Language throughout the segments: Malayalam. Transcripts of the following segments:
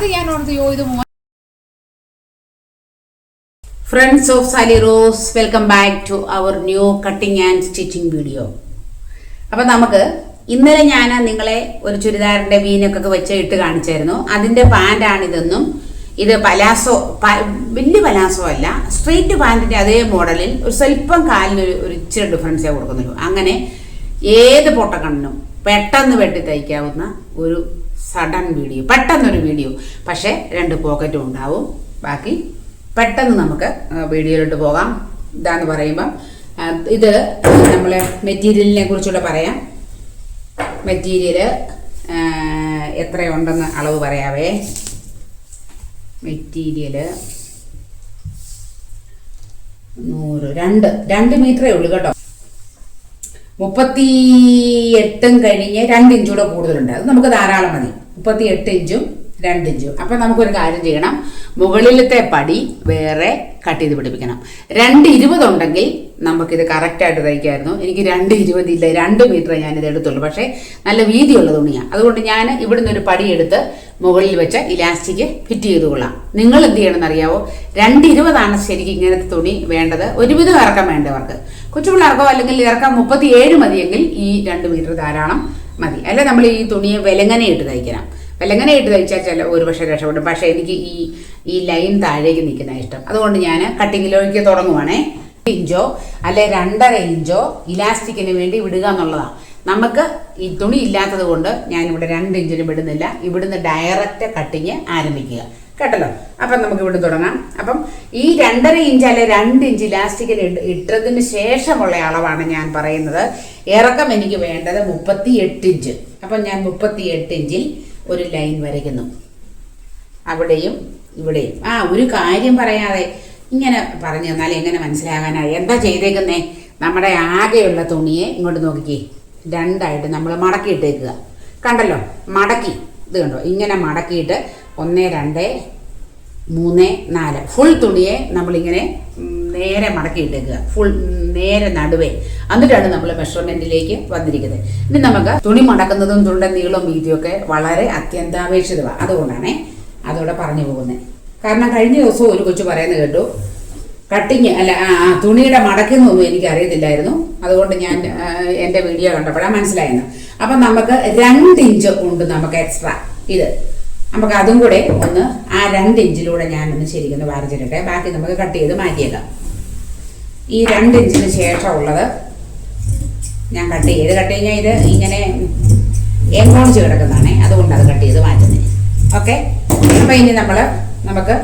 അത് ഞാൻ ഓർത്ത് ഇത് friends of Sally Rose welcome back to our new cutting and stitching video അപ്പം നമുക്ക് ഇന്നലെ ഞാൻ നിങ്ങളെ ഒരു ചുരിദാറിന്റെ വീനൊക്കെ വെച്ച് ഇട്ട് കാണിച്ചായിരുന്നു. അതിന്റെ പാന്റാണ് ഇതെന്നും ഇത് പലാസോ വലിയ പലാസോ അല്ല സ്ട്രെയിറ്റ് പാന്റിന്റെ അതേ മോഡലിൽ ഒരു സ്വല്പം കാലിനൊരു ഒരു ഇച്ചിരി ഡിഫറൻസേ കൊടുക്കുന്നുള്ളൂ അങ്ങനെ ഏത് പൊട്ടക്കണ്ണിനും പെട്ടെന്ന് വെട്ടി തയ്ക്കാവുന്ന ഒരു സഡൻ വീഡിയോ പെട്ടെന്നൊരു വീഡിയോ. പക്ഷേ രണ്ട് പോക്കറ്റും ഉണ്ടാവും. ബാക്കി പെട്ടെന്ന് നമുക്ക് വീഡിയോയിലോട്ട് പോകാം. ഇതാന്ന് പറയുമ്പം ഇത് നമ്മൾ മെറ്റീരിയലിനെ കുറിച്ചുകൂടെ പറയാം. മെറ്റീരിയൽ എത്രയുണ്ടെന്ന് അളവ് പറയാവേ. മെറ്റീരിയൽ നൂറ് രണ്ട് രണ്ട് മീറ്ററേ ഉള്ളൂ കേട്ടോ. മുപ്പത്തി എട്ടും കഴിഞ്ഞ് രണ്ട് ഇഞ്ചൂടെ കൂടുതലുണ്ട്. അത് നമുക്ക് ധാരാളം മതി. മുപ്പത്തി എട്ട് ഇഞ്ചും രണ്ട് ഇഞ്ചും. അപ്പം നമുക്കൊരു കാര്യം ചെയ്യണം. മുകളിലത്തെ പടി വേറെ കട്ട് ചെയ്ത് പിടിപ്പിക്കണം. രണ്ട് ഇരുപതുണ്ടെങ്കിൽ നമുക്കിത് കറക്റ്റായിട്ട് തയ്ക്കായിരുന്നു. എനിക്ക് രണ്ട് ഇരുപതില്ല രണ്ട് മീറ്റർ ഞാൻ ഇത് എടുത്തുള്ളൂ. പക്ഷേ നല്ല വീതിയുള്ള തുണിയാണ് അതുകൊണ്ട് ഞാൻ ഇവിടുന്ന് ഒരു പടി എടുത്ത് മുകളിൽ വെച്ച് ഇലാസ്റ്റിക് ഫിറ്റ് ചെയ്ത് കൊള്ളാം. നിങ്ങൾ എന്ത് ചെയ്യണമെന്ന് അറിയാവോ രണ്ട് ഇരുപതാണ് ശരിക്കും ഇങ്ങനത്തെ തുണി വേണ്ടത്. ഒരുവിധം ഇറക്കം വേണ്ടവർക്ക്. കൊച്ചുപിള്ളേർക്കോ അല്ലെങ്കിൽ ഇറക്കാൻ മുപ്പത്തി ഏഴ് മതിയെങ്കിൽ ഈ രണ്ട് മീറ്റർ ധാരാളം മതി. അല്ലെ നമ്മൾ ഈ തുണിയെ വിലങ്ങനെ ഇട്ട് തയ്ക്കണം. വിലങ്ങനെ ഇട്ട് തയ്ച്ചാൽ ചില ഒരു പക്ഷേ രക്ഷപ്പെടും. പക്ഷേ എനിക്ക് ഈ ഈ ലൈൻ താഴേക്ക് നിൽക്കുന്ന ഇഷ്ടം. അതുകൊണ്ട് ഞാൻ കട്ടിങ്ങിലേക്ക് തുടങ്ങുവാണേ. ഇഞ്ചോ അല്ലെ രണ്ടര ഇഞ്ചോ ഇലാസ്റ്റിക്കിന് വേണ്ടി വിടുക എന്നുള്ളതാണ് നമുക്ക് ഈ തുണി ഇല്ലാത്തത് കൊണ്ട് ഞാനിവിടെ രണ്ട് ഇഞ്ചിന് വിടുന്നില്ല. ഇവിടുന്ന് ഡയറക്റ്റ് കട്ടിങ് ആരംഭിക്കുക. കേട്ടല്ലോ. അപ്പം നമുക്ക് ഇവിടെ തുടങ്ങാം. അപ്പം ഈ രണ്ടര ഇഞ്ച് അല്ലെ രണ്ട് ഇഞ്ച് ഇലാസ്റ്റിക്കിൽ ഇട്ടതിന് ശേഷമുള്ള അളവാണ് ഞാൻ പറയുന്നത്. ഇറക്കം എനിക്ക് വേണ്ടത് മുപ്പത്തി എട്ട് ഇഞ്ച്. അപ്പം ഞാൻ മുപ്പത്തി എട്ട് ഇഞ്ചിൽ ഒരു ലൈൻ വരയ്ക്കുന്നു. അവിടെയും ഇവിടെയും. ആ ഒരു കാര്യം പറയാതെ ഇങ്ങനെ പറഞ്ഞു തന്നാൽ എങ്ങനെ മനസ്സിലാകാനായി എന്താ ചെയ്തേക്കുന്നേ? നമ്മുടെ ആകെയുള്ള തുണിയെ ഇങ്ങോട്ട് നോക്കിക്കേ. രണ്ടായിട്ട് നമ്മൾ മടക്കി ഇട്ടേക്കുക കണ്ടല്ലോ? മടക്കി. ഇത് കണ്ടോ? ഇങ്ങനെ മടക്കിയിട്ട് ഒന്ന് രണ്ട് മൂന്ന് നാല്. ഫുൾ തുണിയെ നമ്മളിങ്ങനെ നേരെ മടക്കിയിട്ടേക്കുക. ഫുൾ നേരെ നടുവേ. എന്നിട്ടാണ് നമ്മൾ മെഷർമെന്റിലേക്ക് വന്നിരിക്കുന്നത്. ഇനി നമുക്ക് തുണി മടക്കുന്നതും തുണ്ട നീളവും വീതിയൊക്കെ വളരെ അത്യന്താപേക്ഷിതമാണ് അതുകൊണ്ടാണ് അതോടെ പറഞ്ഞു പോകുന്നത്. കാരണം കഴിഞ്ഞ ദിവസം ഒരു കൊച്ചു പറയുന്നത് കേട്ടു. കട്ടിങ് അല്ല തുണിയുടെ മടക്കുന്നൊന്നും എനിക്ക് അറിയത്തില്ലായിരുന്നു അതുകൊണ്ട് ഞാൻ എന്റെ വീഡിയോ കണ്ടപ്പോഴാണ് മനസ്സിലായിരുന്നു അപ്പം നമുക്ക് രണ്ട് ഇഞ്ച് ഉണ്ട് നമുക്ക് എക്സ്ട്രാ ഇത്. നമുക്ക് അതും കൂടെ ഒന്ന് ആ രണ്ട് ഇഞ്ചിലൂടെ ഞാൻ ഞാനൊന്ന് ശരിക്കൊന്ന് വരച്ചിട്ടെ ബാക്കി നമുക്ക് കട്ട് ചെയ്ത് മാറ്റിയേക്കാം. ഈ രണ്ട് ഇഞ്ചിന് ശേഷമുള്ളത് ഞാൻ കട്ട് ചെയ്ത് കട്ട് കഴിഞ്ഞാൽ ഇത് ഇങ്ങനെ എങ്ങോണിച്ച് കിടക്കുന്നതാണേ അതുകൊണ്ട് അത് കട്ട് ചെയ്ത് മാറ്റുന്നത് ഓക്കെ? അപ്പം ഇനി നമ്മൾ നമുക്ക്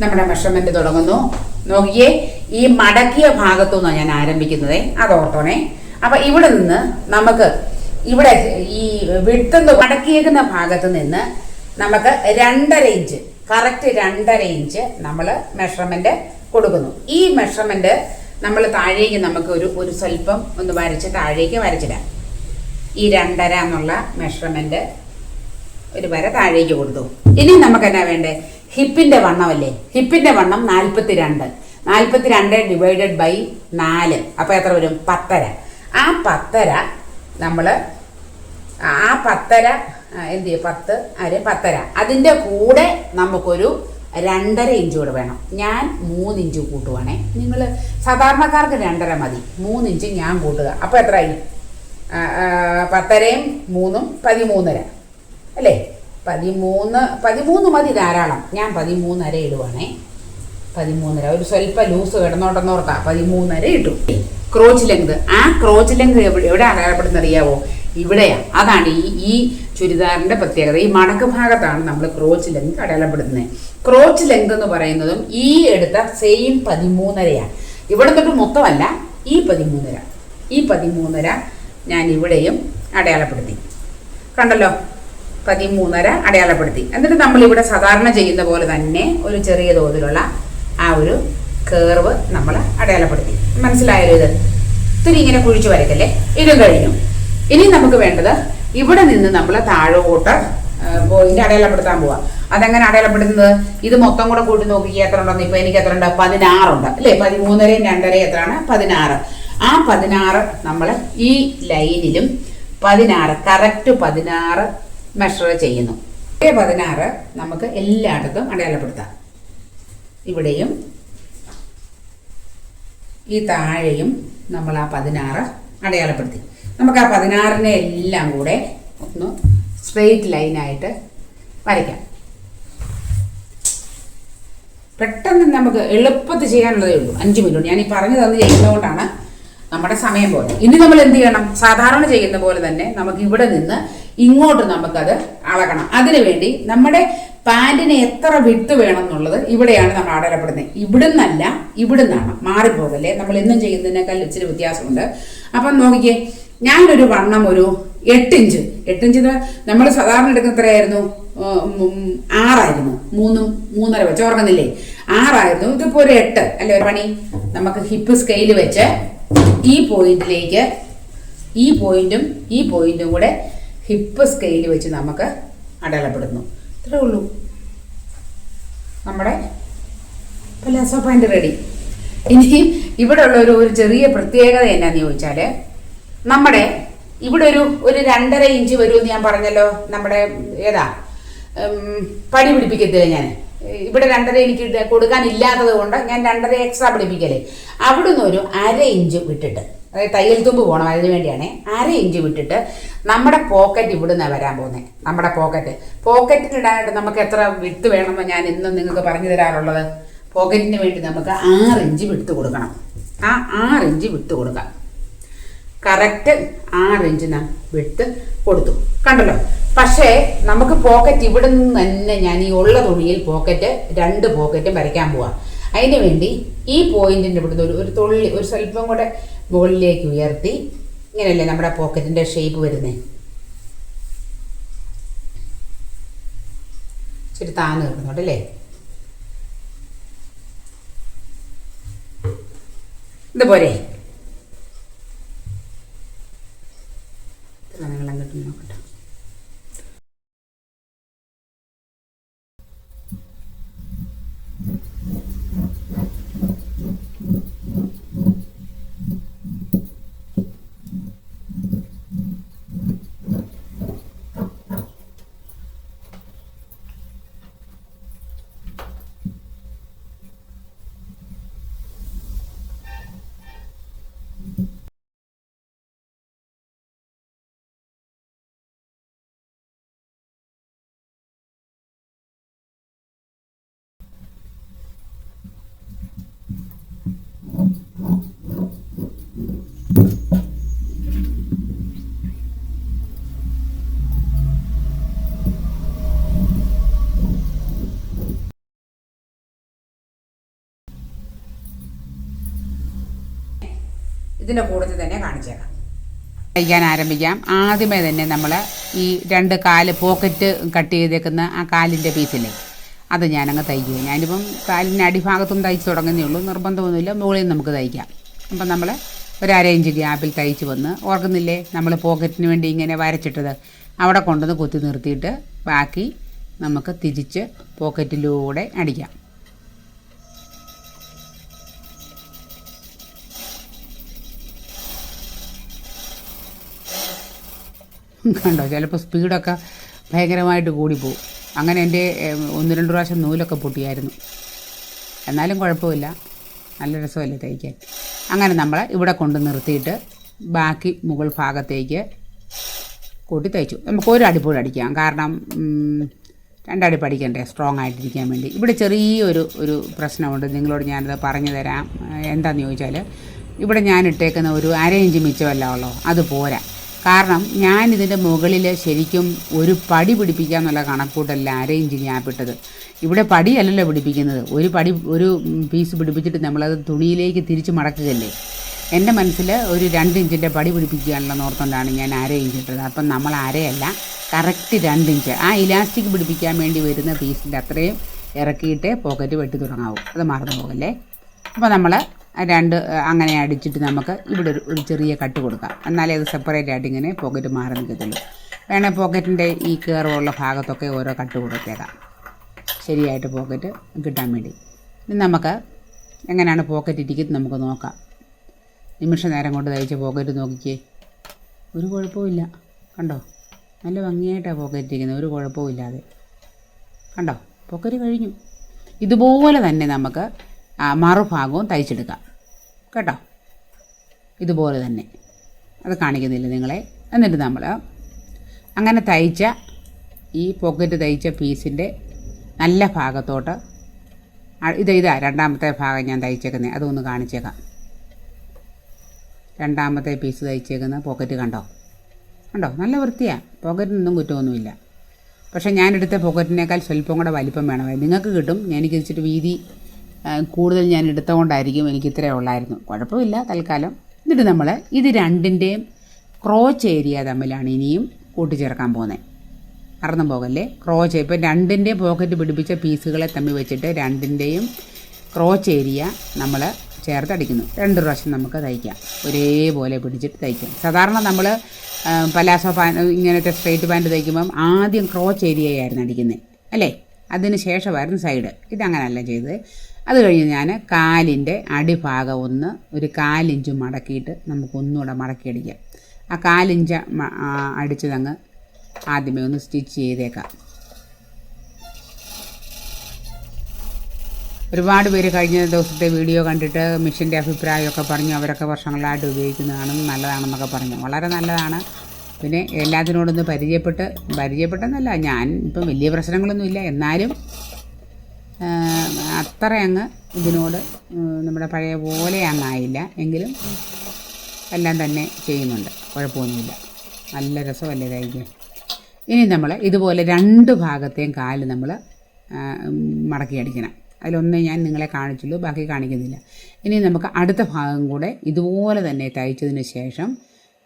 നമ്മുടെ മെഷർമെന്റ് തുടങ്ങുന്നു. നോക്കിയേ ഈ മടക്കിയ ഭാഗത്തു നിന്നാണ് ഞാൻ ആരംഭിക്കുന്നത് അത് ഓർത്തോണേ അപ്പൊ ഇവിടെ നിന്ന് നമുക്ക് ഇവിടെ ഈ വിട്ടെന്ന് മടക്കിയേക്കുന്ന ഭാഗത്ത് നിന്ന് നമുക്ക് രണ്ടര ഇഞ്ച് കറക്റ്റ് രണ്ടര ഇഞ്ച് നമ്മൾ മെഷർമെന്റ് കൊടുക്കുന്നു. ഈ മെഷർമെന്റ് നമ്മൾ താഴേക്ക് നമുക്ക് ഒരു ഒരു സ്വല്പം ഒന്ന് വരച്ച് താഴേക്ക് വരച്ചിടാം. ഈ രണ്ടര എന്നുള്ള മെഷർമെന്റ് ഒരു വര താഴേക്ക് കൊടുത്തു. ഇനി നമുക്ക് എന്നാ വേണ്ടേ? ഹിപ്പിന്റെ വണ്ണമല്ലേ? ഹിപ്പിന്റെ വണ്ണം നാൽപ്പത്തി രണ്ട് നാൽപ്പത്തി രണ്ട് ഡിവൈഡഡ് ബൈ നാല്. അപ്പോൾ എത്ര വരും? പത്തര. ആ പത്തര നമ്മൾ ആ പത്തര എന്ത് ചെയ്യും? പത്ത് അര പത്തര. അതിന്റെ കൂടെ നമുക്കൊരു രണ്ടര ഇഞ്ച് കൂടെ വേണം. ഞാൻ മൂന്ന് ഇഞ്ച് കൂട്ടുവാണേ. നിങ്ങൾ സാധാരണക്കാർക്ക് രണ്ടര മതി. മൂന്ന് ഇഞ്ച് ഞാൻ കൂട്ടുക. അപ്പോൾ എത്രയായി? പത്തരയും മൂന്നും പതിമൂന്നര. അല്ലേ? പതിമൂന്ന് പതിമൂന്ന് മതി ധാരാളം. ഞാൻ പതിമൂന്നര ഇടുവാണേ. പതിമൂന്നര. ഒരു സ്വല്പം ലൂസ് കിടന്നോട്ടെന്ന് ഓർത്താ. പതിമൂന്നര ഇട്ടു. Crotch length. ആ ക്രോച്ച് ലെങ്ത് എവിടെ എവിടെ അടയാളപ്പെടുന്ന അറിയാവോ? ഇവിടെയാ. അതാണ് ഈ ഈ ചുരിദാറിന്റെ പ്രത്യേകത. ഈ മടക്ക് ഭാഗത്താണ് നമ്മൾ ക്രോച്ച് ലെങ്ത് അടയാളപ്പെടുത്തുന്നത് ക്രോച്ച് ലെങ്ത് എന്ന് പറയുന്നതും ഈ എടുത്ത സെയിം പതിമൂന്നരയാണ്. ഇവിടെ തൊട്ട് മൊത്തമല്ല ഈ പതിമൂന്നര. ഈ പതിമൂന്നര ഞാൻ ഇവിടെയും അടയാളപ്പെടുത്തി. കണ്ടല്ലോ? പതിമൂന്നര അടയാളപ്പെടുത്തി. എന്നിട്ട് നമ്മൾ ഇവിടെ സാധാരണ ചെയ്യുന്ന പോലെ തന്നെ ഒരു ചെറിയ തോതിലുള്ള ആ ഒരു കേർവ് നമ്മൾ അടയാളപ്പെടുത്തി. മനസ്സിലായല്ലോ ഇത്? ഇത്തിരി ഇങ്ങനെ കുഴിച്ചു വരയ്ക്കല്ലേ? ഇതും കഴിഞ്ഞു. ഇനി നമുക്ക് വേണ്ടത് ഇവിടെ നിന്ന് നമ്മൾ താഴോട്ട് പോയിന്റ് അടയാളപ്പെടുത്താൻ പോവാം. അതെങ്ങനെ അടയാളപ്പെടുത്തുന്നത്? ഇത് മൊത്തം കൂടെ കൂട്ടി നോക്കി എത്ര ഉണ്ടെന്ന്. ഇപ്പൊ എനിക്ക് എത്ര ഉണ്ട്? പതിനാറുണ്ട് അല്ലേ? പതിമൂന്നരയും രണ്ടരയും എത്രയാണ്? പതിനാറ്. ആ പതിനാറ് നമ്മൾ ഈ ലൈനിലും പതിനാറ് കറക്റ്റ് പതിനാറ് മെഷർ ചെയ്യുന്നു. പതിനാറ് നമുക്ക് എല്ലായിടത്തും അടയാളപ്പെടുത്താം. ഇവിടെയും ഈ താഴെയും നമ്മൾ ആ പതിനാറ് അടയാളപ്പെടുത്തി. നമുക്ക് ആ പതിനാറിനെ എല്ലാം കൂടെ ഒന്ന് സ്ട്രെയിറ്റ് ലൈനായിട്ട് വരയ്ക്കാം. പെട്ടെന്ന് നമുക്ക് എളുപ്പത്തിൽ ചെയ്യാനുള്ളതേ ഉള്ളൂ. അഞ്ച് മിനിറ്റ് ഞാൻ ഈ പറഞ്ഞു തന്നു ചെയ്യുന്നതുകൊണ്ടാണ് നമ്മുടെ സമയം പോലെ ഇനി നമ്മൾ എന്ത് ചെയ്യണം? സാധാരണ ചെയ്യുന്ന പോലെ തന്നെ നമുക്ക് ഇവിടെ നിന്ന് ഇങ്ങോട്ട് നമുക്കത് അളക്കണം. അതിനുവേണ്ടി നമ്മുടെ പാന്റിന് എത്ര വിട്ട് വേണം എന്നുള്ളത് ഇവിടെയാണ് നമ്മൾ അടയാളപ്പെടുന്നത്. ഇവിടുന്നല്ല ഇവിടുന്നാണ് മാറിപ്പോകല്ലേ? നമ്മൾ എന്നും ചെയ്യുന്നതിനേക്കാൾ ഇച്ചിരി വ്യത്യാസമുണ്ട്. അപ്പം നോക്കിക്കേ ഞാനൊരു വണ്ണം ഒരു എട്ടിഞ്ച്. എട്ടിഞ്ച് നമ്മൾ സാധാരണ എടുക്കുന്ന എത്രയായിരുന്നു? ആറായിരുന്നു. മൂന്നും മൂന്നര വെച്ച്. ഓർക്കുന്നില്ലേ ആറായിരുന്നു. ഇതിപ്പോ ഒരു എട്ട്. അല്ലെ ഒരു പണി? നമുക്ക് ഹിപ്പ് സ്കെയിൽ വെച്ച് ഈ പോയിന്റിലേക്ക് ഈ പോയിന്റും ഈ പോയിന്റും കൂടെ ഹിപ്പ് സ്കെയിൽ വെച്ച് നമുക്ക് അടയാളപ്പെടുന്നു ഇത്രേ ഉള്ളൂ. നമ്മുടെ പലാസോ പാന്റ് റെഡി. ഇനി ഇവിടെ ഉള്ള ഒരു ചെറിയ പ്രത്യേകത എന്നാന്ന് ചോദിച്ചാൽ നമ്മുടെ ഇവിടെ ഒരു ഒരു രണ്ടര ഇഞ്ച് വരുമെന്ന് ഞാൻ പറഞ്ഞല്ലോ. നമ്മുടെ ഏതാ? പടി പിടിപ്പിക്കത്തില്ല ഞാൻ. ഇവിടെ രണ്ടര എനിക്ക് കൊടുക്കാനില്ലാത്തത് കൊണ്ട് ഞാൻ രണ്ടര എക്സ്ട്രാ പിടിപ്പിക്കലേ. അവിടുന്ന് ഒരു അര ഇഞ്ച് വിട്ടിട്ട് അതായത് തയ്യൽ തുമ്പ് പോകണം അതിന് വേണ്ടിയാണേ. അര ഇഞ്ച് വിട്ടിട്ട് നമ്മുടെ പോക്കറ്റ് ഇവിടുന്ന് വരാൻ പോകുന്നത് നമ്മുടെ പോക്കറ്റ് പോക്കറ്റിനിടാനായിട്ട് നമുക്ക് എത്ര വിത്ത് വേണമെന്ന് ഞാൻ ഇന്നും നിങ്ങൾക്ക് പറഞ്ഞു തരാറുള്ളത്? പോക്കറ്റിന് വേണ്ടി നമുക്ക് ആറ് ഇഞ്ച് വിട്ട് കൊടുക്കണം. ആ ആറ് ഇഞ്ച് വിട്ട് കൊടുക്കാം. കറക്റ്റ് ആറ് ഇഞ്ച് ഞാൻ വിട്ട് കൊടുത്തു. കണ്ടല്ലോ? പക്ഷേ നമുക്ക് പോക്കറ്റ് ഇവിടെ നിന്ന് തന്നെ ഞാൻ ഈ ഉള്ള തുണിയിൽ പോക്കറ്റ് രണ്ട് പോക്കറ്റും വരയ്ക്കാൻ പോവാം. അതിന് വേണ്ടി ഈ പോയിന്റിന്റെ ഇവിടുന്ന് ഒരു ഒരു തുള്ളി ഒരു സ്വല്പം കൂടെ മുകളിലേക്ക് ഉയർത്തി ഇങ്ങനെയല്ലേ നമ്മുടെ പോക്കറ്റിന്റെ ഷേപ്പ് വരുന്നത് ഇച്ചിരി താന്ന് കിട്ടുന്നുണ്ട് അല്ലേ? ഇതുപോലെ എത്ര നീളം കിട്ടും നോക്കട്ടെ ഇതിന്റെ കൂട്ടത്തിൽ തന്നെ കാണിച്ചേക്കാം. തയ്ക്കാൻ ആരംഭിക്കാം. ആദ്യമേ തന്നെ നമ്മൾ ഈ രണ്ട് കാൽ പോക്കറ്റ് കട്ട് ചെയ്തേക്കുന്ന ആ കാലിന്റെ പീസിലെ അത് ഞാനങ്ങ് തയ്ക്കുക ഞാനിപ്പം കാലിന്റെ അടിഭാഗത്തും തയ്ച്ച് തുടങ്ങുന്നേ ഉള്ളൂ. നിർബന്ധമൊന്നുമില്ല. മുകളിൽ നമുക്ക് തയ്ക്കാം. അപ്പം നമ്മൾ ഒരു അര ഇഞ്ച് ഗ്യാപ്പിൽ തയ്ച്ച് വന്ന് ഓർക്കുന്നില്ലേ നമ്മൾ പോക്കറ്റിന് വേണ്ടി ഇങ്ങനെ വരച്ചിട്ടത്? അവിടെ കൊണ്ടുവന്ന് കുത്തി നിർത്തിയിട്ട് ബാക്കി നമുക്ക് തിരിച്ച് പോക്കറ്റിലൂടെ അടിക്കാം. കണ്ടോ? ചിലപ്പോൾ സ്പീഡൊക്കെ ഭയങ്കരമായിട്ട് കൂടിപ്പോവും. അങ്ങനെ എന്റെ ഒന്ന് രണ്ട് പ്രാവശ്യം നൂലൊക്കെ പൊട്ടിയായിരുന്നു. എന്നാലും കുഴപ്പമില്ല. നല്ല രസമല്ലേ തയ്ക്കാൻ. അങ്ങനെ നമ്മൾ ഇവിടെ കൊണ്ട് നിർത്തിയിട്ട് ബാക്കി മുകൾ ഭാഗത്തേക്ക് കൂട്ടി തയ്ച്ചു. നമുക്ക് ഒരു അടിപ്പോഴും അടിക്കാം. കാരണം രണ്ടടി പഠിക്കണ്ടേ? സ്ട്രോങ് ആയിട്ടിരിക്കാൻ വേണ്ടി. ഇവിടെ ചെറിയൊരു ഒരു പ്രശ്നമുണ്ട്. നിങ്ങളോട് ഞാനത് പറഞ്ഞു തരാം. എന്താണെന്ന് ചോദിച്ചാൽ ഇവിടെ ഞാൻ ഇട്ടേക്കുന്ന ഒരു അര ഇഞ്ച് മിച്ചമല്ല ഉള്ളൂ? അത് പോരാ. കാരണം ഞാൻ ഇതിന്റെ മുകളിൽ ശരിക്കും ഒരു പടി പിടിപ്പിക്കുക എന്നുള്ള കണക്കൂട്ടല്ല അര ചെയ്യാപ്പെട്ടത് ഇവിടെ പടിയല്ലല്ലോ പിടിപ്പിക്കുന്നത്. ഒരു പടി ഒരു പീസ് പിടിപ്പിച്ചിട്ട് നമ്മളത് തുണിയിലേക്ക് തിരിച്ച് മടക്കുകയല്ലേ? എന്റെ മനസ്സിൽ ഒരു രണ്ട് ഇഞ്ചിന്റെ പടി പിടിപ്പിക്കുകയാണല്ലോ ഓർത്തുകൊണ്ടാണ് ഞാൻ അര ഇഞ്ച് ഇട്ടത് അപ്പം നമ്മൾ അരയല്ല കറക്റ്റ് രണ്ട് ഇഞ്ച്. ആ ഇലാസ്റ്റിക് പിടിപ്പിക്കാൻ വേണ്ടി വരുന്ന പീസിന്റെ അത്രയും ഇറക്കിയിട്ടേ പോക്കറ്റ് വെട്ടി തുടങ്ങാവും. അത് മറന്നു പോകല്ലേ അപ്പോൾ നമ്മൾ രണ്ട് അങ്ങനെ അടിച്ചിട്ട് നമുക്ക് ഇവിടെ ഒരു ചെറിയ കട്ട് കൊടുക്കാം. എന്നാലേ അത് സെപ്പറേറ്റ് ആയിട്ട് ഇങ്ങനെ പോക്കറ്റ് മാറി നിൽക്കത്തുള്ളൂ. വേണേൽ പോക്കറ്റിന്റെ ഈ കയറുള്ള ഭാഗത്തൊക്കെ ഓരോ കട്ട് കൊടുത്തേക്കാം. ശരിയായിട്ട് പോക്കറ്റ് കിട്ടാൻ വേണ്ടി. ഇനി നമുക്ക് എങ്ങനെയാണ് പോക്കറ്റ് ഇരിക്കുന്നത് നമുക്ക് നോക്കാം. നിമിഷ നേരം കൊണ്ട് തയ്ച്ച പോക്കറ്റ് നോക്കിക്കേ. ഒരു കുഴപ്പമില്ല കണ്ടോ? നല്ല ഭംഗിയായിട്ടാണ് പോക്കറ്റ് ഇരിക്കുന്നത്. ഒരു കുഴപ്പവും ഇല്ലാതെ. കണ്ടോ? പോക്കറ്റ് കഴിഞ്ഞു. ഇതുപോലെ തന്നെ നമുക്ക് മറുഭാഗവും തയ്ച്ചെടുക്കാം. കേട്ടോ? ഇതുപോലെ തന്നെ. അത് കാണിക്കുന്നില്ല നിങ്ങളെ. എന്നിട്ട് നമ്മൾ അങ്ങനെ തയ്ച്ച ഈ പോക്കറ്റ് തയ്ച്ച പീസിന്റെ നല്ല ഭാഗത്തോട്ട് ഇത് ഇതാ രണ്ടാമത്തെ ഭാഗം ഞാൻ തയ്ച്ചേക്കുന്നത് അതൊന്ന് കാണിച്ചേക്കാം. രണ്ടാമത്തെ പീസ് തയ്ച്ചേക്കുന്ന പോക്കറ്റ് കണ്ടോ? കണ്ടോ? നല്ല വൃത്തിയാണ് പോക്കറ്റിനൊന്നും കുറ്റമൊന്നുമില്ല. പക്ഷേ ഞാനെടുത്ത പോക്കറ്റിനേക്കാൾ സ്വല്പം കൂടെ വലിപ്പം വേണമായിരുന്നു. നിങ്ങൾക്ക് കിട്ടും. എനിക്ക് ഇച്ചിട്ട് വീതി കൂടുതൽ ഞാൻ എടുത്തുകൊണ്ടായിരിക്കും എനിക്ക് ഇത്രയേ ഉള്ളായിരുന്നു. കുഴപ്പമില്ല തൽക്കാലം. എന്നിട്ട് നമ്മൾ ഇത് രണ്ടിന്റെയും ക്രോച്ച് ഏരിയ തമ്മിലാണ് ഇനിയും കൂട്ടിച്ചേർക്കാൻ പോകുന്നത്. മറന്നു പോകല്ലേ? ക്രോച്ച് ഇപ്പം രണ്ടിന്റെയും പോക്കറ്റ് പിടിപ്പിച്ച പീസുകളെ തമ്മിൽ വെച്ചിട്ട് രണ്ടിന്റെയും ക്രോച്ച് ഏരിയ നമ്മൾ ചേർത്തടിക്കുന്നു. രണ്ട് പ്രാവശ്യം നമുക്ക് തയ്ക്കാം. ഒരേപോലെ പിടിച്ചിട്ട് തയ്ക്കാം. സാധാരണ നമ്മൾ പലാസോ പാൻ ഇങ്ങനത്തെ സ്ട്രെയിറ്റ് പാന്റ് തയ്ക്കുമ്പം ആദ്യം ക്രോച്ച് ഏരിയയായിരുന്നു അടിക്കുന്നത്. അല്ലേ? അതിന് ശേഷമായിരുന്നു സൈഡ് ഇതങ്ങനല്ല ചെയ്തത്. അത് കഴിഞ്ഞ് ഞാൻ കാലിന്റെ അടിഭാഗം ഒന്ന് ഒരു കാലിഞ്ച് മടക്കിയിട്ട് നമുക്കൊന്നുകൂടെ മടക്കിയടിക്കാം. ആ കാലിഞ്ച് അടിച്ചതങ്ങ് ആദ്യമേ ഒന്ന് സ്റ്റിച്ച് ചെയ്തേക്കാം. ഒരുപാട് പേര് കഴിഞ്ഞ ദിവസത്തെ വീഡിയോ കണ്ടിട്ട് മിഷീന്റെ അഭിപ്രായമൊക്കെ പറഞ്ഞു അവരൊക്കെ വർഷങ്ങളായിട്ട് ഉപയോഗിക്കുന്നതാണ് നല്ലതാണെന്നൊക്കെ പറഞ്ഞു. വളരെ നല്ലതാണ്. പിന്നെ എല്ലാത്തിനോടൊന്ന് പരിചയപ്പെട്ട് പരിചയപ്പെട്ടെന്നല്ല ഞാൻ ഇപ്പം വലിയ പ്രശ്നങ്ങളൊന്നുമില്ല. എന്നാലും അത്ര അങ്ങ് ഇതിനോട് നമ്മുടെ പഴയ പോലെ അങ്ങായില്ല. എങ്കിലും എല്ലാം തന്നെ ചെയ്യുന്നുണ്ട്. കുഴപ്പമൊന്നുമില്ല. നല്ല രസമല്ലേ കഴിക്കാൻ ഇനി നമ്മൾ ഇതുപോലെ രണ്ട് ഭാഗത്തെയും കാൽ നമ്മൾ മടക്കി അടിക്കണം. അതിലൊന്നേ ഞാൻ നിങ്ങളെ കാണിച്ചുള്ളൂ ബാക്കി കാണിക്കുന്നില്ല. ഇനി നമുക്ക് അടുത്ത ഭാഗം കൂടെ ഇതുപോലെ തന്നെ തയ്ച്ചതിന് ശേഷം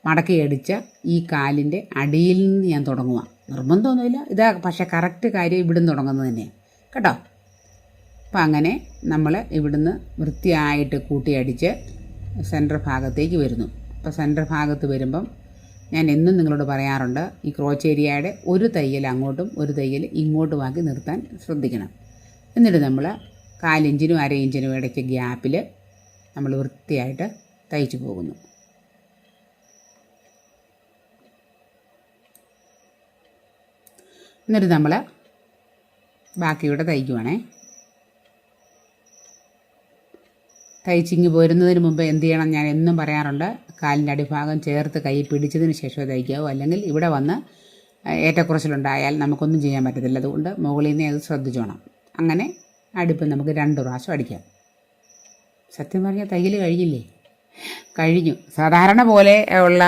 മടക്കി അടിച്ച ഈ കാലിന്റെ അടിയിൽ നിന്ന് ഞാൻ തുടങ്ങുക നിർബന്ധമൊന്നുമില്ല. ഇതാ പക്ഷേ കറക്റ്റ് കാര്യം ഇവിടുന്ന് തുടങ്ങുന്നത് തന്നെയാണ് കേട്ടോ? അപ്പം അങ്ങനെ നമ്മൾ ഇവിടുന്ന് വൃത്തിയായിട്ട് കൂട്ടിയടിച്ച് സെന്റർ ഭാഗത്തേക്ക് വരുന്നു. അപ്പോൾ സെന്റർ ഭാഗത്ത് വരുമ്പം ഞാൻ എന്നും നിങ്ങളോട് പറയാറുണ്ട് ഈ ക്രോച്ച് ഏരിയയുടെ ഒരു തയ്യൽ അങ്ങോട്ടും ഒരു തയ്യൽ ഇങ്ങോട്ടുമാക്കി നിർത്താൻ ശ്രദ്ധിക്കണം. എന്നിട്ട് നമ്മൾ കാലിഞ്ചിനും അര ഇഞ്ചിനും ഇടയ്ക്ക് ഗ്യാപ്പിൽ നമ്മൾ വൃത്തിയായിട്ട് തയ്ച്ചു പോകുന്നു. എന്നിട്ട് നമ്മൾ ബാക്കിയൂടെ തയ്ക്കുവാണേ. തയ്ച്ചിങ്ങ് പോരുന്നതിന് മുമ്പ് എന്ത് ചെയ്യണം ഞാൻ എന്നും പറയാറുണ്ട്. കാലിന്റെ അടിഭാഗം ചേർത്ത് കൈ പിടിച്ചതിന് ശേഷമേ തയ്ക്കാവൂ അല്ലെങ്കിൽ ഇവിടെ വന്ന് ഏറ്റക്കുറച്ചിലുണ്ടായാൽ നമുക്കൊന്നും ചെയ്യാൻ പറ്റത്തില്ല. അതുകൊണ്ട് മുകളിൽ നിന്ന് അത് ശ്രദ്ധിച്ചോണം. അങ്ങനെ അടുപ്പ് നമുക്ക് രണ്ട് പ്രാവശ്യം അടിക്കാം. സത്യം പറഞ്ഞാൽ തയ്യൽ കഴിഞ്ഞില്ലേ? കഴിഞ്ഞു. സാധാരണ പോലെ ഉള്ള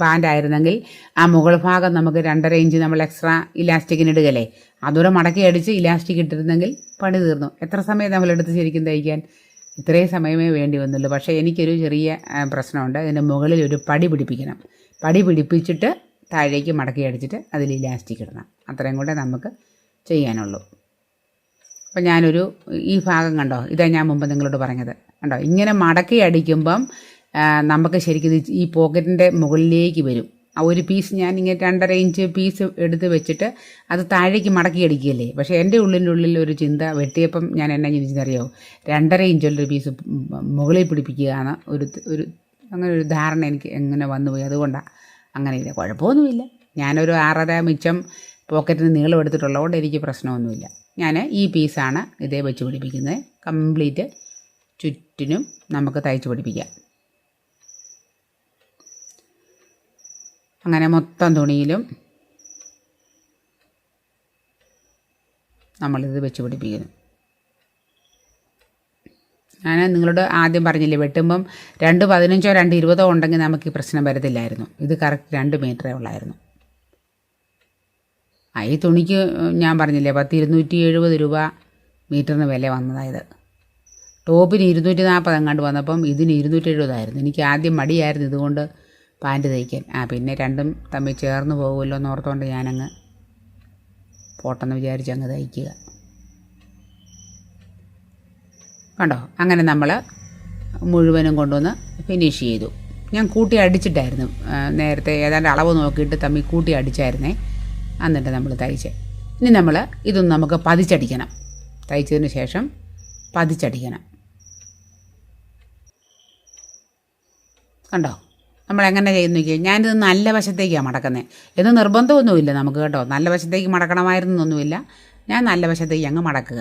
പാന്റായിരുന്നെങ്കിൽ ആ മുകൾ ഭാഗം നമുക്ക് രണ്ടര ഇഞ്ച് നമ്മൾ എക്സ്ട്രാ ഇലാസ്റ്റിക്കിന് ഇടുകയല്ലേ? അതുകൂടെ മടക്കി അടിച്ച് ഇലാസ്റ്റിക് ഇട്ടിരുന്നെങ്കിൽ പണി തീർന്നു. എത്ര സമയം നമ്മളെടുത്ത് ശരിക്കും തയ്ക്കാൻ? ഇത്രയും സമയമേ വേണ്ടി വന്നുള്ളൂ. പക്ഷേ എനിക്കൊരു ചെറിയ പ്രശ്നമുണ്ട്. അതിന്റെ മുകളിൽ ഒരു പടി പിടിപ്പിക്കണം. പടി പിടിപ്പിച്ചിട്ട് താഴേക്ക് മടക്കി അടിച്ചിട്ട് അതിൽ ഇലാസ്റ്റിക് ഇടണം. അത്രയും കൂടെ നമുക്ക് ചെയ്യാനുള്ളൂ. അപ്പം ഞാനൊരു ഈ ഭാഗം കണ്ടോ? ഇതാ ഞാൻ മുമ്പ് നിങ്ങളോട് പറഞ്ഞത്. കണ്ടോ? ഇങ്ങനെ മടക്കി അടിക്കുമ്പം നമുക്ക് ശരിക്കും ഈ പോക്കറ്റിന്റെ മുകളിലേക്ക് വരും. ഒരു പീസ് ഞാൻ ഇങ്ങനെ രണ്ടര ഇഞ്ച് പീസ് എടുത്ത് വെച്ചിട്ട് അത് താഴേക്ക് മടക്കി അടിക്കുകയല്ലേ? പക്ഷേ എന്റെ ഉള്ളിന്റെ ഉള്ളിൽ ഒരു ചിന്ത വെട്ടിയപ്പം ഞാൻ എന്നെ ചിന്തിച്ചറിയോ രണ്ടര ഇഞ്ചുള്ളൊരു പീസ് മുകളിൽ പിടിപ്പിക്കുകയാണ് ഒരു ഒരു അങ്ങനെ ഒരു ധാരണ എനിക്ക് എങ്ങനെ വന്നുപോയി അതുകൊണ്ടാണ് അങ്ങനെ ഇല്ല. കുഴപ്പമൊന്നുമില്ല. ഞാനൊരു ആറര മിച്ചം പോക്കറ്റിന് നീളം എടുത്തിട്ടുള്ളതുകൊണ്ട് എനിക്ക് പ്രശ്നമൊന്നുമില്ല. ഞാൻ ഈ പീസാണ് ഇതേ വെച്ച് പിടിപ്പിക്കുന്നത്. കംപ്ലീറ്റ് ചുറ്റിനും നമുക്ക് തയ്ച്ച് പിടിപ്പിക്കാം. അങ്ങനെ മൊത്തം തുണിയിലും നമ്മളിത് വെച്ച് പിടിപ്പിക്കുന്നു. ഞാൻ നിങ്ങളോട് ആദ്യം പറഞ്ഞില്ലേ വെട്ടുമ്പം രണ്ട് പതിനഞ്ചോ രണ്ട് ഇരുപതോ ഉണ്ടെങ്കിൽ നമുക്ക് ഈ പ്രശ്നം വരത്തില്ലായിരുന്നു. ഇത് കറക്റ്റ് രണ്ട് മീറ്ററേ ഉള്ളായിരുന്നു. ആ ഈ തുണിക്ക് ഞാൻ പറഞ്ഞില്ലേ പത്ത് ഇരുന്നൂറ്റി എഴുപത് രൂപ മീറ്ററിന് വില വന്നതായത് ടോപ്പിന് ഇരുന്നൂറ്റി നാൽപ്പത് എങ്ങാണ്ട് വന്നപ്പം ഇതിന് ഇരുന്നൂറ്റി എഴുപതായിരുന്നു എനിക്ക് ആദ്യം മടിയായിരുന്നു ഇതുകൊണ്ട് പാന്റ് തയ്ക്കൽ. ആ പിന്നെ രണ്ടും തമ്മിൽ ചേർന്ന് പോകുമല്ലോ എന്ന് ഓർത്തുകൊണ്ട് ഞാനങ്ങ് പോട്ടെന്ന് വിചാരിച്ച് അങ്ങ് തയ്ക്കുക. കണ്ടോ? അങ്ങനെ നമ്മൾ മുഴുവനും കൊണ്ടുവന്ന് ഫിനിഷ് ചെയ്തു. ഞാൻ കൂട്ടി അടിച്ചിട്ടായിരുന്നു. നേരത്തെ ഏതാണ്ട് അളവ് നോക്കിയിട്ട് തമ്മിൽ കൂട്ടി അടിച്ചായിരുന്നേ. എന്നിട്ട് നമ്മൾ തയ്ച്ചേ. ഇനി നമ്മൾ ഇതൊന്ന് നമുക്ക് പതിച്ചടിക്കണം. തയ്ച്ചതിന് ശേഷം പതിച്ചടിക്കണം. കണ്ടോ? നമ്മൾ എങ്ങനെ ചെയ്യുന്നു നോക്കിയാൽ ഞാനിത് നല്ല വശത്തേക്കാണ് മടക്കുന്നത് എന്ന് നിർബന്ധമൊന്നുമില്ല നമുക്ക് കേട്ടോ. നല്ല വശത്തേക്ക് മടക്കണമായിരുന്നൊന്നുമില്ല ഞാൻ നല്ല വശത്തേക്ക് അങ്ങ് മടക്കുക.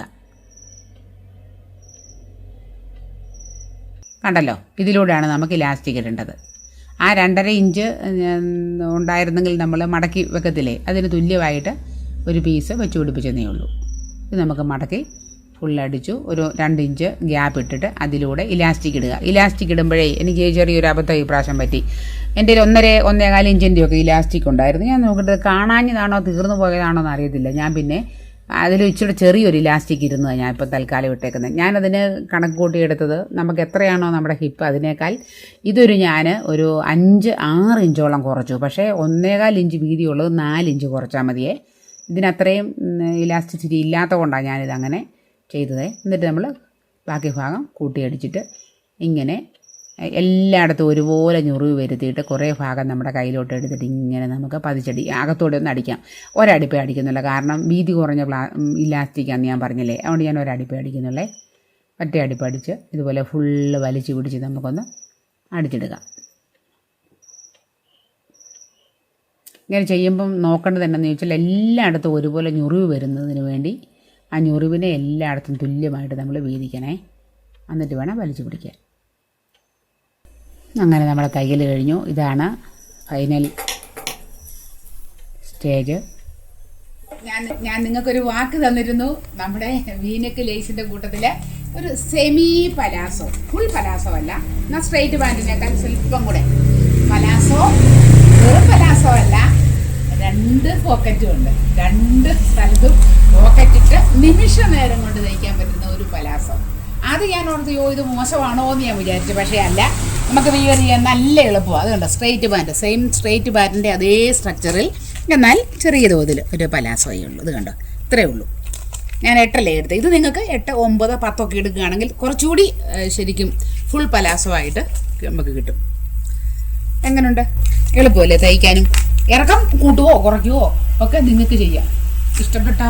കണ്ടല്ലോ? ഇതിലൂടെയാണ് നമുക്ക് ഇലാസ്റ്റിക് ഇടേണ്ടത്. ആ രണ്ടര ഇഞ്ച് ഉണ്ടായിരുന്നെങ്കിൽ നമ്മൾ മടക്കി വെക്കത്തില്ലേ? അതിന് തുല്യമായിട്ട് ഒരു പീസ് വെച്ച് പിടിപ്പിച്ചതേ ഉള്ളൂ. ഇത് നമുക്ക് മടക്കി ഫുള്ളടിച്ചു ഒരു രണ്ട് ഇഞ്ച് ഗ്യാപ്പ് ഇട്ടിട്ട് അതിലൂടെ ഇലാസ്റ്റിക് ഇടുക. ഇലാസ്റ്റിക് ഇടുമ്പോഴേ എനിക്ക് ചെറിയൊരു അബദ്ധം ഈ പ്രാവശ്യം പറ്റി. എന്റെ ഒരു ഒന്നര ഒന്നേകാൽ ഇഞ്ചിന്റെയൊക്കെ ഇലാസ്റ്റിക് ഉണ്ടായിരുന്നു. ഞാൻ നോക്കിയിട്ട് കാണാഞ്ഞതാണോ തീർന്നു പോയതാണോ എന്ന് അറിയത്തില്ല. ഞാൻ പിന്നെ അതിൽ ഇച്ചിരി ചെറിയൊരു ഇലാസ്റ്റിക് ഇരുന്നത് ഞാൻ ഇപ്പോൾ തൽക്കാലം ഇട്ടേക്കുന്നത്. ഞാനതിന് കണക്ക് കൂട്ടിയെടുത്തത് നമുക്ക് എത്രയാണോ നമ്മുടെ ഹിപ്പ് അതിനേക്കാൾ ഇതൊരു ഞാൻ ഒരു അഞ്ച് ആറ് ഇഞ്ചോളം കുറച്ചു. പക്ഷേ ഒന്നേകാൽ ഇഞ്ച് വീതിയുള്ളത് നാലിഞ്ച് കുറച്ചാൽ മതിയേ. ഇതിനത്രയും ഇലാസ്റ്റിസിറ്റി ഇല്ലാത്ത കൊണ്ടാണ് ഞാനിത് അങ്ങനെ ചെയ്തത്. എന്നിട്ട് നമ്മൾ ബാക്കി ഭാഗം കൂട്ടിയടിച്ചിട്ട് ഇങ്ങനെ എല്ലായിടത്തും ഒരുപോലെ ഞുറിവ് വരുത്തിയിട്ട് കുറേ ഭാഗം നമ്മുടെ കയ്യിലോട്ട് എടുത്തിട്ട് ഇങ്ങനെ നമുക്ക് പതിച്ചടി അകത്തോടെ ഒന്ന് അടിക്കാം. ഒരടിപ്പേ അടിക്കുന്നില്ല കാരണം വീതി കുറഞ്ഞ പ്ലാ ഇലാസ്റ്റിക്കാന്ന് ഞാൻ പറഞ്ഞില്ലേ. അതുകൊണ്ട് ഞാൻ ഒരടിപ്പേ അടിക്കുന്നുള്ളേ. ഒറ്റ അടിപ്പ് അടിച്ച് ഇതുപോലെ ഫുള്ള് വലിച്ചു പിടിച്ച് നമുക്കൊന്ന് അടിച്ചെടുക്കാം. ഇങ്ങനെ ചെയ്യുമ്പം നോക്കേണ്ടത് എന്താണെന്ന് ചോദിച്ചാൽ എല്ലായിടത്തും ഒരുപോലെ ഞുറിവ് വരുന്നതിന് വേണ്ടി ആ ഞൊറിവിനെ എല്ലായിടത്തും തുല്യമായിട്ട് നമ്മൾ വീതിക്കണേ. എന്നിട്ട് വേണം വലിച്ചു പിടിക്കാൻ. അങ്ങനെ നമ്മുടെ തയ്യൽ കഴിഞ്ഞു. ഇതാണ് ഫൈനൽ സ്റ്റേജ് ഞാൻ ഞാൻ നിങ്ങൾക്കൊരു വാക്ക് തന്നിരുന്നു. നമ്മുടെ വീനക്ക് ലേസിന്റെ കൂട്ടത്തിൽ ഒരു സെമി പലാസോ ഫുൾ പലാസോ അല്ല എന്നാൽ സ്ട്രെയിറ്റ് പാന്റിനേക്കാൾ സ്വല്പം കൂടെ. പലാസോ വെറും പലാസോ അല്ല രണ്ട് പോക്കറ്റും ഉണ്ട്. രണ്ട് സ്ഥലത്തും പോക്കറ്റിട്ട് നിമിഷ നേരം കൊണ്ട് തയ്ക്കാൻ പറ്റുന്ന ഒരു പലാസം. അത് ഞാൻ ഓർത്ത് യോ ഇത് മോശമാണോ എന്ന് ഞാൻ വിചാരിച്ചു. പക്ഷേ അല്ല നമുക്ക് വിയർ ചെയ്യാൻ നല്ല എളുപ്പമാണ് കണ്ടോ? സ്ട്രെയിറ്റ് പാന്റ് സെയിം സ്ട്രെയിറ്റ് പാന്റിന്റെ അതേ സ്ട്രക്ചറിൽ എന്നാൽ ചെറിയ തോതിൽ ഒരു പലാസോയേ ഉള്ളൂ. ഇത് കണ്ടോ? ഇത്രയേ ഉള്ളൂ. ഞാൻ എട്ടല്ലേ എടുത്തത്. ഇത് നിങ്ങൾക്ക് എട്ട് ഒമ്പത് പത്തൊക്കെ എടുക്കുകയാണെങ്കിൽ കുറച്ചുകൂടി ശരിക്കും ഫുൾ പലാസമായിട്ട് നമുക്ക് കിട്ടും. എങ്ങനെയുണ്ട് എളുപ്പമല്ലേ തയ്ക്കാനും? ഇറക്കം കൂട്ടുവോ കുറയ്ക്കുവോ? ഒക്കെ നിങ്ങൾക്ക് ചെയ്യാം. ഇഷ്ടപ്പെട്ട.